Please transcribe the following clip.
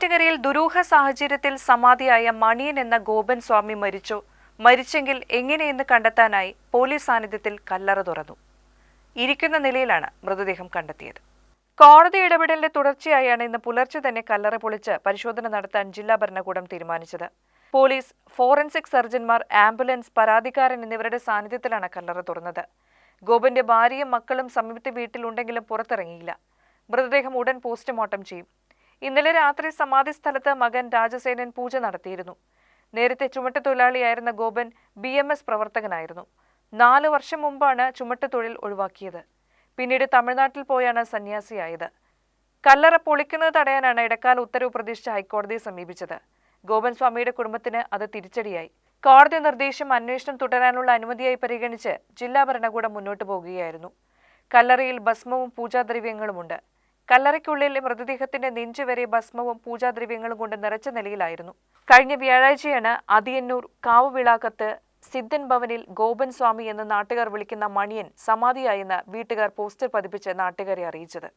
നെയ്യാറ്റിൻകരയിൽ ദുരൂഹ സാഹചര്യത്തിൽ സമാധിയായ മണിയൻ എന്ന ഗോപൻ സ്വാമി മരിച്ചു. മരിച്ചെങ്കിൽ എങ്ങനെയെന്ന് കണ്ടെത്താനായി പോലീസ് സാന്നിധ്യത്തിൽ കല്ലറ തുറന്നു. ഇരിക്കുന്ന നിലയിലാണ് മൃതദേഹം കണ്ടെത്തിയത്. കോടതി ഇടപെടലിന്റെ തുടർച്ചയായാണ് ഇന്ന് പുലർച്ചെ തന്നെ കല്ലറ പൊളിച്ച് പരിശോധന നടത്താൻ ജില്ലാ ഭരണകൂടം തീരുമാനിച്ചത്. പോലീസ് ഫോറൻസിക് സർജൻമാർ ആംബുലൻസ് പരാതിക്കാരൻ എന്നിവരുടെ സാന്നിധ്യത്തിലാണ് കല്ലറ തുറന്നത്. ഗോപന്റെ ഭാര്യയും മക്കളും സമീപത്തെ വീട്ടിലുണ്ടെങ്കിലും പുറത്തിറങ്ങിയില്ല. മൃതദേഹം ഉടൻ പോസ്റ്റ്മോർട്ടം ചെയ്യും. ഇന്നലെ രാത്രി സമാധി സ്ഥലത്ത് മകൻ രാജസേനൻ പൂജ നടത്തിയിരുന്നു. നേരത്തെ ചുമട്ടുതൊഴിലാളിയായിരുന്ന ഗോപൻ ബി എം എസ് പ്രവർത്തകനായിരുന്നു. നാല് വർഷം മുമ്പാണ് ചുമട്ടുതൊഴിൽ ഒഴിവാക്കിയത്. പിന്നീട് തമിഴ്നാട്ടിൽ പോയാണ് സന്യാസിയായത്. കല്ലറ പൊളിക്കുന്നത് തടയാനാണ് ഇടക്കാല ഉത്തരവ് പ്രതീക്ഷിച്ച് ഹൈക്കോടതിയെ സമീപിച്ചത്. ഗോപൻ സ്വാമിയുടെ കുടുംബത്തിന് അത് തിരിച്ചടിയായി. കോടതി നിർദ്ദേശം അന്വേഷണം തുടരാനുള്ള അനുമതിയായി പരിഗണിച്ച് ജില്ലാ ഭരണകൂടം മുന്നോട്ടു പോകുകയായിരുന്നു. കല്ലറയിൽ ഭസ്മവും പൂജാദ്രവ്യങ്ങളുമുണ്ട്. കല്ലറയ്ക്കുള്ളിൽ മൃതദേഹത്തിന്റെ നെഞ്ചു വരെ ഭസ്മവും പൂജാദ്രവ്യങ്ങളും കൊണ്ട് നിറച്ച നിലയിലായിരുന്നു. കഴിഞ്ഞ വ്യാഴാഴ്ചയാണ് അതിയന്നൂർ കാവുവിളാക്കത്ത് സിദ്ധൻ ഭവനിൽ ഗോപൻ സ്വാമി എന്ന് നാട്ടുകാർ വിളിക്കുന്ന മണിയൻ സമാധിയായെന്ന് വീട്ടുകാർ പോസ്റ്റർ പതിപ്പിച്ച് നാട്ടുകാരെ അറിയിച്ചത്.